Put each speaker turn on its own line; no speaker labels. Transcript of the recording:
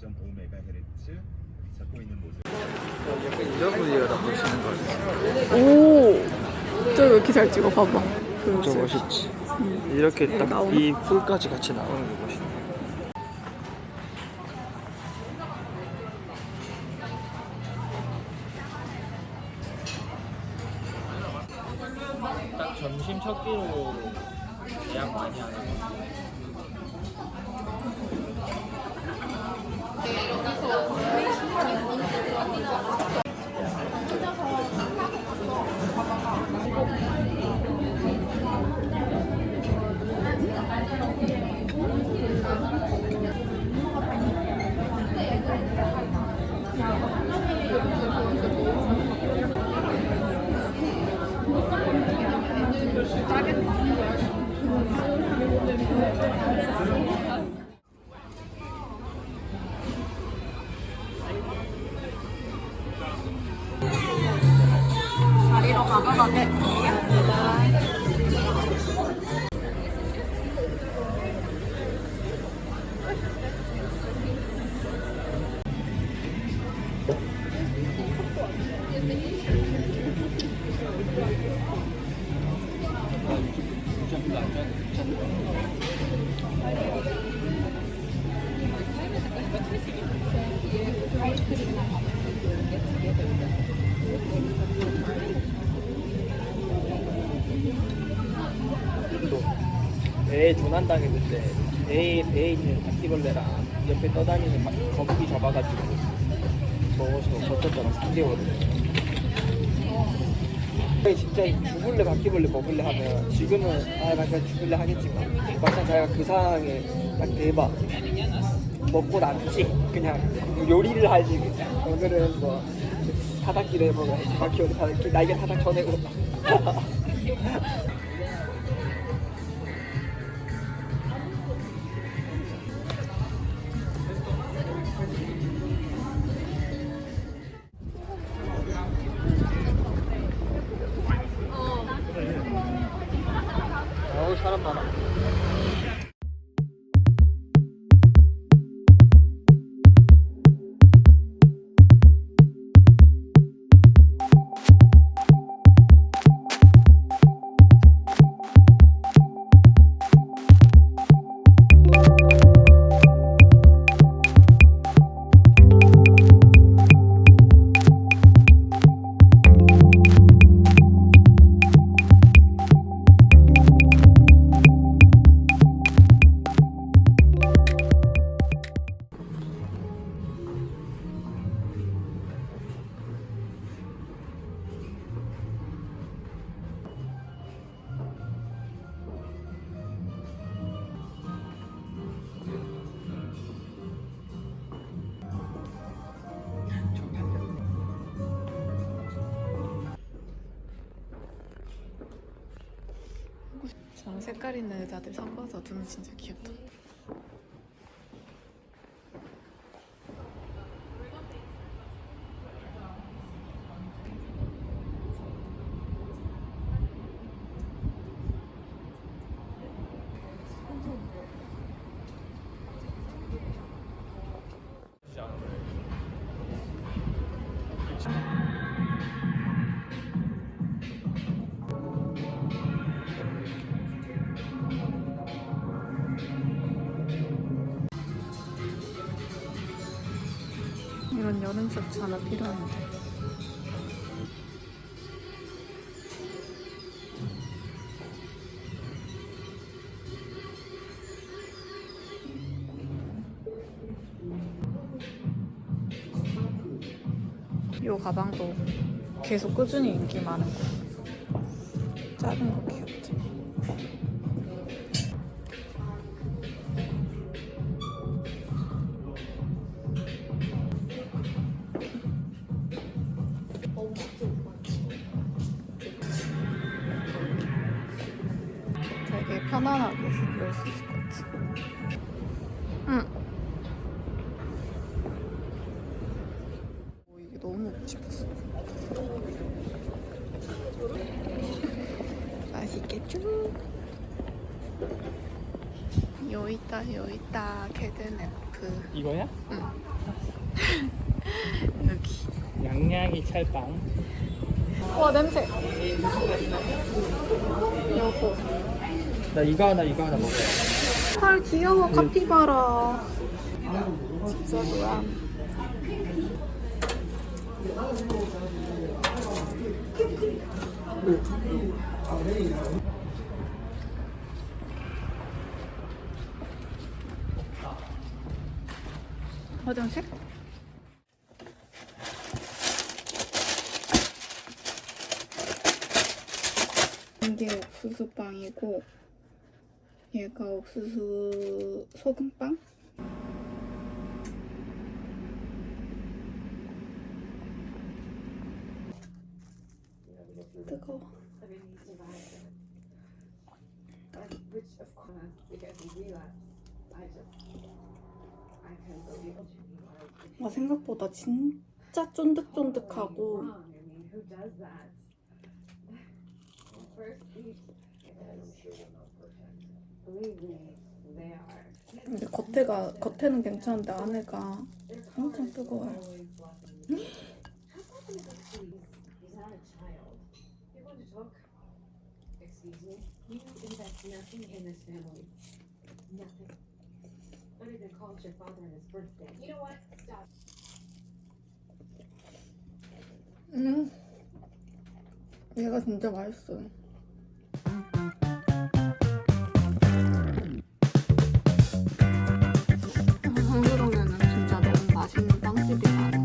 14.5MHz 잡고 있는 모습.
분위기가 보시는 거 같아요.
오, 저왜 이렇게 잘 찍어? 봐봐.
그저
모습.
멋있지. 이렇게 딱. 이 풀까지 같이 나오는 게 멋있네. 딱 점심 첫 끼로 예약 많이 하는 거. 何? ก็บอกได้ 배에 조난당했는데 배에 배에 있는 바퀴벌레랑 옆에 떠다니는 바- 거북이 잡아가지고 먹어서 버텼잖아 3개월을 진짜 죽을래 바퀴벌레 먹을래 하면 지금은 아나 그냥 죽을래 하겠지만 막상 자기가 그 상황에 딱 대봐. 먹고 남지? 그냥 요리를 하지. 오늘은 뭐 타닥기를 해먹어야지 바퀴벌레 타닥기 날개 타닥 쳐내고 사람 많아
색깔 있는 의자들 섞어서 두면 진짜 귀엽다. 이런 여름 셔츠 하나 필요한데. 이 가방도 계속 꾸준히 인기 많은 거. 작은 거 귀엽지? 편안하게 넣을 수 있을 것 같아. 응. 오, 이게 너무 먹고 싶었어. 맛있겠죠?
요 있다 요 있다 캐드네프
이거야?
여기
양양이 찰빵.
와 냄새 요거
나 이거 하나 이거 하나 먹어.
헐 귀여워 카피바라 뭐야 화장실? 이게 옥수수 빵이고 얘가 옥수수 소금빵? 뜨거워. 와 생각보다 진짜 쫀득쫀득하고 근데 겉에가 겉에는 괜찮은데 안에가 엄청 뜨거워요. 음, 얘가 진짜 맛있어요. 这个。